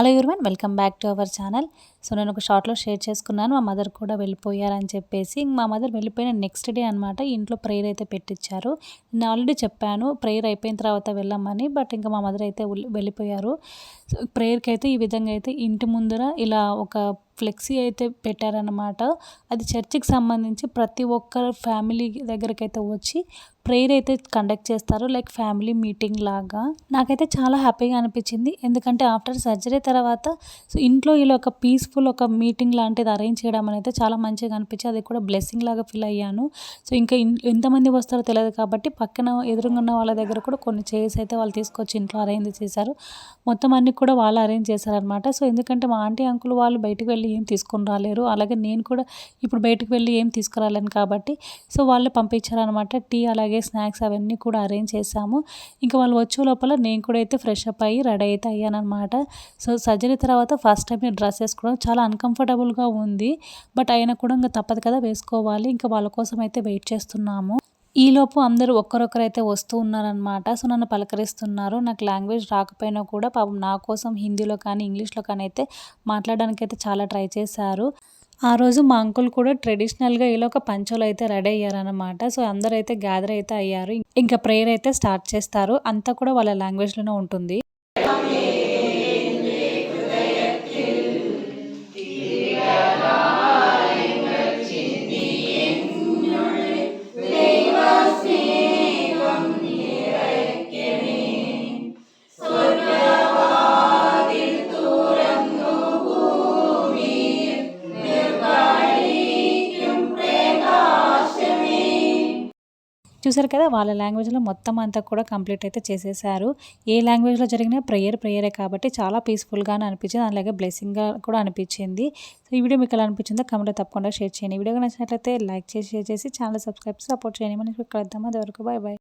Hello everyone welcome back to our channel. So నేను ఒక షార్ట్లో షేర్ చేసుకున్నాను మా మదర్ కూడా వెళ్ళిపోయారని చెప్పేసి మా మదర్ వెళ్ళిపోయిన నెక్స్ట్ డే అనమాట ఇంట్లో ప్రేయర్ అయితే పెట్టించారు నేను ఆల్రెడీ చెప్పాను ప్రేయర్ అయిపోయిన తర్వాత వెళ్ళమని బట్ ఇంకా మా మదర్ అయితే వెళ్ళిపోయారు. ప్రేయర్కి అయితే ఈ విధంగా అయితే ఇంటి ముందర ఇలా ఒక ఫ్లెక్సీ అయితే పెట్టారనమాట అది చర్చికి సంబంధించి ప్రతి ఒక్కరు ఫ్యామిలీ దగ్గరికి అయితే వచ్చి ప్రేయర్ అయితే కండక్ట్ చేస్తారు లైక్ ఫ్యామిలీ మీటింగ్ లాగా. నాకైతే చాలా హ్యాపీగా అనిపించింది ఎందుకంటే ఆఫ్టర్ సర్జరీ తర్వాత సో ఇంట్లో ఇలా ఒక పీస్ పీస్ఫుల్ ఒక మీటింగ్ లాంటిది అరేంజ్ చేయడం అనేది చాలా మంచిగా అనిపించింది అది కూడా బ్లెస్సింగ్ లాగా ఫీల్ అయ్యాను. సో ఇంకా ఎంతమంది వస్తారో తెలియదు కాబట్టి పక్కన ఎదురుగా ఉన్న వాళ్ళ దగ్గర కూడా కొన్ని చైర్స్ అయితే వాళ్ళు తీసుకొచ్చి ఇంట్లో అరేంజ్ చేశారు. మొత్తం అన్ని కూడా వాళ్ళు అరేంజ్ చేశారనమాట సో ఎందుకంటే మా ఆంటీ అంకుల్ వాళ్ళు బయటకు వెళ్ళి ఏం తీసుకొని రాలేరు. అలాగే నేను కూడా ఇప్పుడు బయటకు వెళ్ళి ఏం తీసుకురాలేను కాబట్టి సో వాళ్ళు పంపించారనమాట టీ అలాగే స్నాక్స్ అవన్నీ కూడా అరేంజ్ చేశాము. ఇంకా వాళ్ళు వచ్చే లోపల నేను కూడా అయితే ఫ్రెష్ అప్ అయ్యి రెడీ అయితే అయ్యానమాట సో సర్జరీ తర్వాత ఫస్ట్ టైం నేను డ్రెస్ వేసుకోవడం చాలా అన్కంఫర్టబుల్గా ఉంది. బట్ అయినా కూడా ఇంకా తప్పదు కదా వేసుకోవాలి. ఇంకా వాళ్ళ కోసం అయితే వెయిట్ చేస్తున్నాము ఈలోపు అందరూ ఒక్కరొక్కరైతే అయితే వస్తూ ఉన్నారనమాట సో నన్ను పలకరిస్తున్నారు. నాకు లాంగ్వేజ్ రాకపోయినా కూడా పాపం నా కోసం హిందీలో కానీ ఇంగ్లీష్లో కానీ అయితే మాట్లాడడానికి అయితే చాలా ట్రై చేశారు. ఆ రోజు మా అంకుల్ కూడా ట్రెడిషనల్గా ఇలా ఒక పంచోలు అయితే రెడీ అయ్యారనమాట సో అందరూ అయితే గ్యాదర్ అయితే అయ్యారు. ఇంకా ప్రేయర్ అయితే స్టార్ట్ చేస్తారు. అంతా కూడా వాళ్ళ లాంగ్వేజ్లోనే ఉంటుంది. చూసారు కదా వాళ్ళ లాంగ్వేజ్లో మొత్తం అంతా కూడా కంప్లీట్ అయితే చేసేసారు. ఏ లాంగ్వేజ్లో జరిగినా ప్రేయర్ ప్రేయరే కాబట్టి చాలా పీస్ఫుల్గానే అనిపించింది. అలాగే బ్లెస్సింగ్గా కూడా అనిపించింది. సో ఈ వీడియో మీకు ఎలా అనిపించిందో కమెంట్లో తప్పకుండా షేర్ చేయండి. ఈ వీడియో నచ్చినట్లయితే లైక్ చేసి షేర్ చేసి ఛానల్ సబ్స్క్రైబ్ సపోర్ట్ చేయండి. మనకి కలుద్దాం. అది వరకు బాయ్ బాయ్